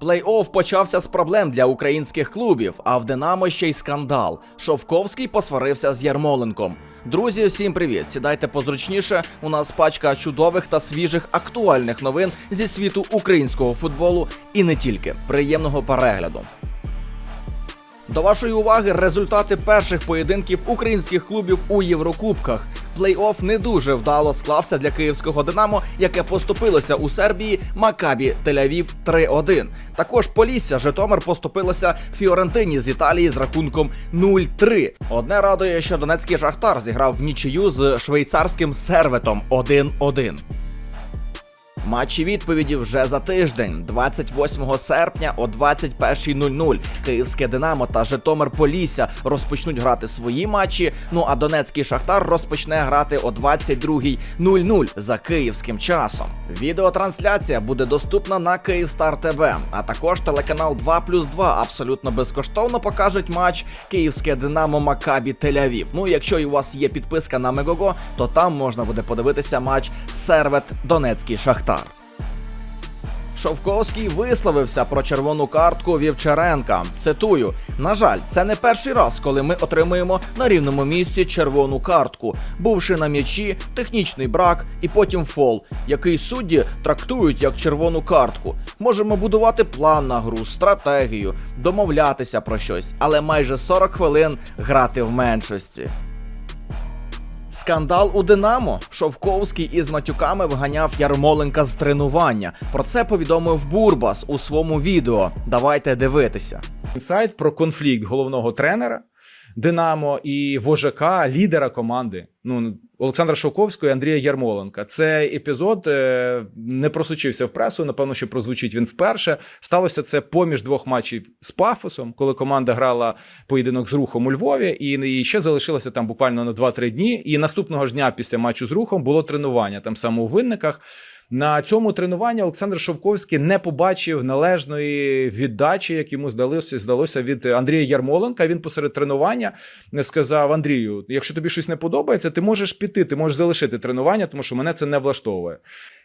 Плей-офф почався з проблем для українських клубів, а в Динамо ще й скандал. Шовковський посварився з Ярмоленком. Друзі, всім привіт! Сідайте позручніше. У нас пачка чудових та свіжих актуальних новин зі світу українського футболу і не тільки. Приємного перегляду. До вашої уваги результати перших поєдинків українських клубів у Єврокубках. Плей-офф не дуже вдало склався для київського Динамо, яке поступилося у Сербії Макабі Тель-Авів 3-1. Також Полісся Житомир поступилося Фіорентині з Італії з рахунком 0-3. Одне радує, що донецький Шахтар зіграв в нічию з швейцарським серветом 1-1. Матчі відповіді вже за тиждень, 28 серпня о 21.00. Київське Динамо та Житомир Полісся розпочнуть грати свої матчі. Ну а Донецький Шахтар розпочне грати о 22.00 за київським часом. Відеотрансляція буде доступна на Київстар ТВ, а також телеканал 2 плюс 2 абсолютно безкоштовно покажуть матч Київське Динамо Макабі Тель-Авів. Ну, якщо і у вас є підписка на Мегого, то там можна буде подивитися матч Сервет Донецький Шахтар. Шовковський висловився про червону картку Вівчаренка. Цитую: на жаль, це не перший раз, коли ми отримуємо на рівному місці червону картку, бувши на м'ячі, технічний брак і потім фол, який судді трактують як червону картку. Можемо будувати план на гру, стратегію, домовлятися про щось, але майже 40 хвилин грати в меншості. Скандал у Динамо. Шовковський із матюками вганяв Ярмоленка з тренування. Про це повідомив Бурбас у своєму відео. Давайте дивитися. інсайт про конфлікт головного тренера Динамо і вожака, лідера команди. Ну Олександра Шовковського і Андрія Ярмоленка. Цей епізод е, не просочився в пресу. Напевно, що прозвучить він вперше. Сталося це поміж двох матчів з пафосом, коли команда грала поєдинок з рухом у Львові, і ще залишилося там буквально на 2-3 дні. І наступного ж дня після матчу з рухом було тренування там саме у винниках. На цьому тренуванні Олександр Шовковський не побачив належної віддачі, як йому здалося, здалося від Андрія Ярмоленка. Він посеред тренування сказав: Андрію, якщо тобі щось не подобається, ти можеш піти, ти можеш залишити тренування, тому що мене це не влаштовує.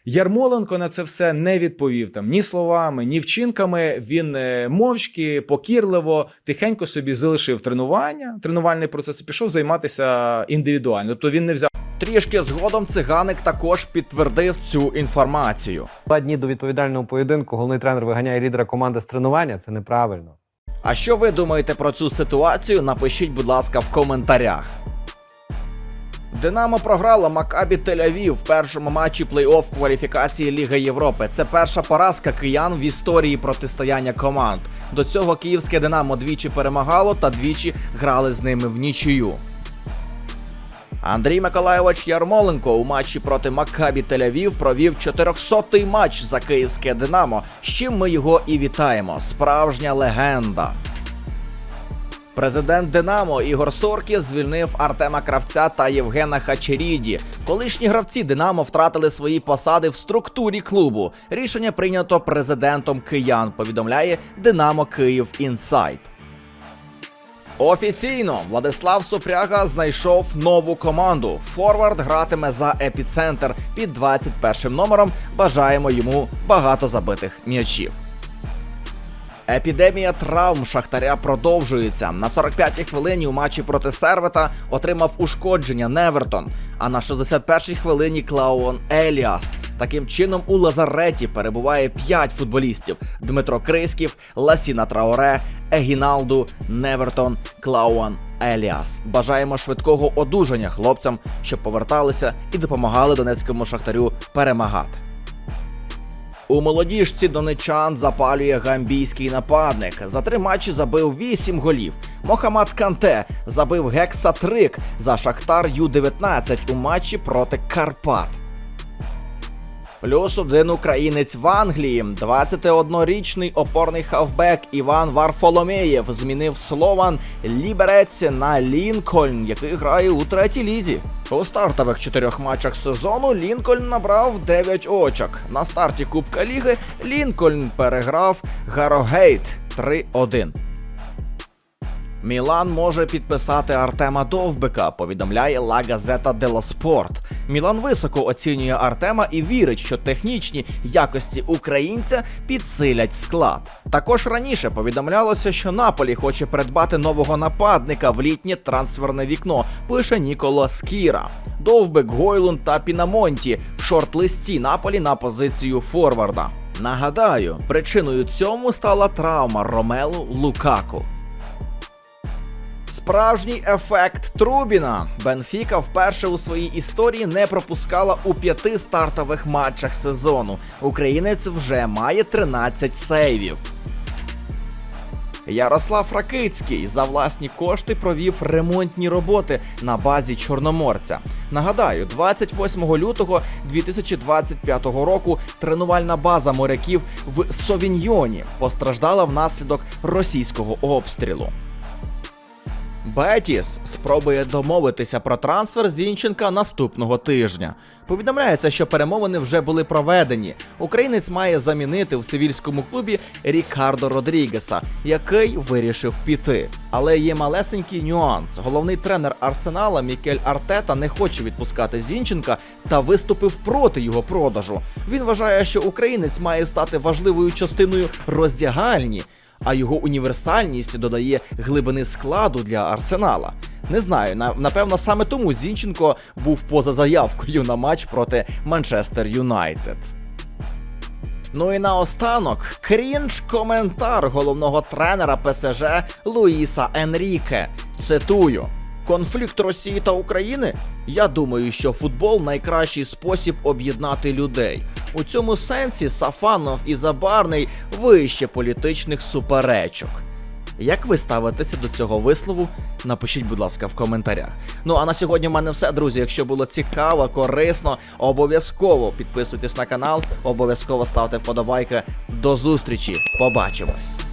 Ярмоленко на це все не відповів там ні словами, ні вчинками. Він е, мовчки, покірливо, тихенько собі залишив тренування, тренувальний процес пішов займатися індивідуально. Тобто він не взяв. Трішки згодом циганик також підтвердив цю інформацію. Два дні до відповідального поєдинку головний тренер виганяє лідера команди з тренування. Це неправильно. А що ви думаєте про цю ситуацію? Напишіть, будь ласка, в коментарях. Динамо програла Макабі Тель-Авів в першому матчі плей-офф кваліфікації Ліги Європи. Це перша поразка киян в історії протистояння команд. До цього київське Динамо двічі перемагало та двічі грали з ними в нічию. Андрій Миколайович Ярмоленко у матчі проти Макабі Тель-Авів провів 400-й матч за київське Динамо, з чим ми його і вітаємо. Справжня легенда. Президент Динамо Ігор Соркі звільнив Артема Кравця та Євгена Хачеріді. Колишні гравці Динамо втратили свої посади в структурі клубу. Рішення прийнято президентом киян. Повідомляє Динамо Київ Інсайт. Офіційно Владислав Супряга знайшов нову команду. Форвард гратиме за епіцентр під 21 номером. Бажаємо йому багато забитих м'ячів. Епідемія травм Шахтаря продовжується. На 45-й хвилині у матчі проти Сервета отримав ушкодження Невертон. А на 61-й хвилині Клаон Еліас. Таким чином у Лазареті перебуває 5 футболістів: Дмитро Криськів, Ласіна Траоре, Егіналду, Невертон, Клауан Еліас. Бажаємо швидкого одужання хлопцям, щоб поверталися і допомагали донецькому шахтарю перемагати. У молодіжці донечан запалює гамбійський нападник. За три матчі забив 8 голів. Мохамад Канте забив гексатрик за Шахтар Ю-19 у матчі проти Карпат. Плюс один українець в Англії. 21-річний опорний хавбек Іван Варфоломєєв змінив Слован Ліберець на Лінкольн, який грає у третій лізі. У стартових чотирьох матчах сезону Лінкольн набрав 9 очок. На старті Кубка Ліги Лінкольн переграв Гарогейт 3-1. Мілан може підписати Артема Довбика, повідомляє La Gazzetta dello Sport. Мілан високо оцінює Артема і вірить, що технічні якості українця підсилять склад. Також раніше повідомлялося, що Наполі хоче придбати нового нападника в літнє трансферне вікно. Пише Ніколо Скіра. Довбек, Гойлун та Пінамонті в шорт-листі Наполі на позицію форварда. Нагадаю, причиною цьому стала травма Ромелу Лукаку. Справжній ефект Трубіна. Бенфіка вперше у своїй історії не пропускала у п'яти стартових матчах сезону. Українець вже має 13 сейвів. Ярослав Ракицький за власні кошти провів ремонтні роботи на базі Чорноморця. Нагадаю, 28 лютого 2025 року тренувальна база моряків в Совіньйоні постраждала внаслідок російського обстрілу. Бетіс спробує домовитися про трансфер Зінченка наступного тижня. Повідомляється, що перемовини вже були проведені. Українець має замінити в сивільському клубі Рікардо Родрігеса, який вирішив піти. Але є малесенький нюанс. Головний тренер Арсенала Мікель Артета не хоче відпускати Зінченка та виступив проти його продажу. Він вважає, що українець має стати важливою частиною роздягальні а його універсальність додає глибини складу для арсенала. Не знаю, напевно, саме тому Зінченко був поза заявкою на матч проти Манчестер Юнайтед. Ну і наостанок крінж коментар головного тренера ПСЖ Луїса Енріке. Цитую: конфлікт Росії та України. Я думаю, що футбол найкращий спосіб об'єднати людей. У цьому сенсі Сафанов і Забарний вище політичних суперечок. Як ви ставитеся до цього вислову? Напишіть, будь ласка, в коментарях. Ну а на сьогодні в мене все, друзі. Якщо було цікаво, корисно, обов'язково підписуйтесь на канал, обов'язково ставте вподобайки. До зустрічі, побачимось!